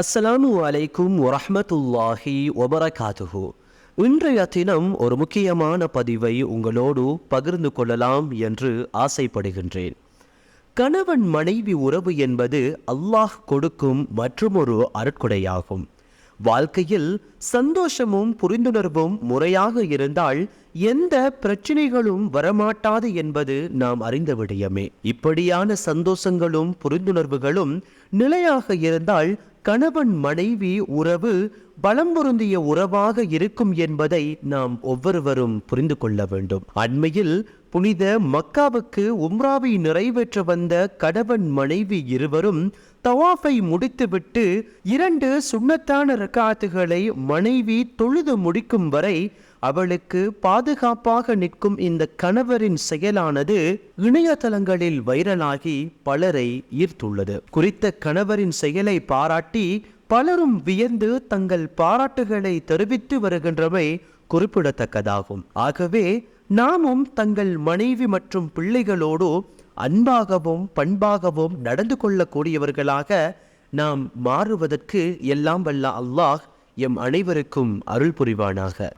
அஸ்ஸலாமு அலைக்கும் வரஹ்மத்துல்லாஹி வபரகாத்துஹு. இன்றைய தினம் ஒரு முக்கியமான பதிவை உங்களோடு பகிர்ந்து கொள்ளலாம் என்று ஆசைப்படுகின்றேன். கணவன் மனைவி உறவு என்பது அல்லாஹ் கொடுக்கும் மற்றுமொரு அருட்கொடையாகும். வாழ்க்கையில் சந்தோஷமும் புரிந்துணர்வும் முறையாக இருந்தால் எந்த பிரச்சனைகளும் வரமாட்டாது என்பது நாம் அறிந்த விடயமே. இப்படியான சந்தோஷங்களும் புரிந்துணர்வுகளும் நிலையாக இருந்தால் கணவன் மனைவி உறவு பலம் பொருந்திய உறவாக இருக்கும் என்பதை நாம் ஒவ்வொருவரும் புரிந்து கொள்ள வேண்டும். அண்மையில் புனித மக்காவுக்கு உம்ராவை நிறைவேற்ற வந்த கணவன் மனைவி இருவரும் தவாஃபை முடித்துவிட்டு இரண்டு சுண்ணத்தான ரக்காத்துகளை மனைவி தொழுது முடிக்கும் வரை அவளுக்கு பாதுகாப்பாக நிற்கும் இந்த கணவரின் செயலானது இணையதளங்களில் வைரலாகி பலரை ஈர்த்துள்ளது. குறித்த கணவரின் செயலை பாராட்டி பலரும் வியந்து தங்கள் பாராட்டுகளை தெரிவித்து வருகின்றமை குறிப்பிடத்தக்கதாகும். ஆகவே நாமும் தங்கள் மனைவி மற்றும் பிள்ளைகளோடு அன்பாகவும் பண்பாகவும் நடந்து கொள்ளக்கூடியவர்களாக நாம் மாறுவதற்கு எல்லாம் வல்ல அல்லாஹ் எம் அனைவருக்கும் அருள் புரிவானாக.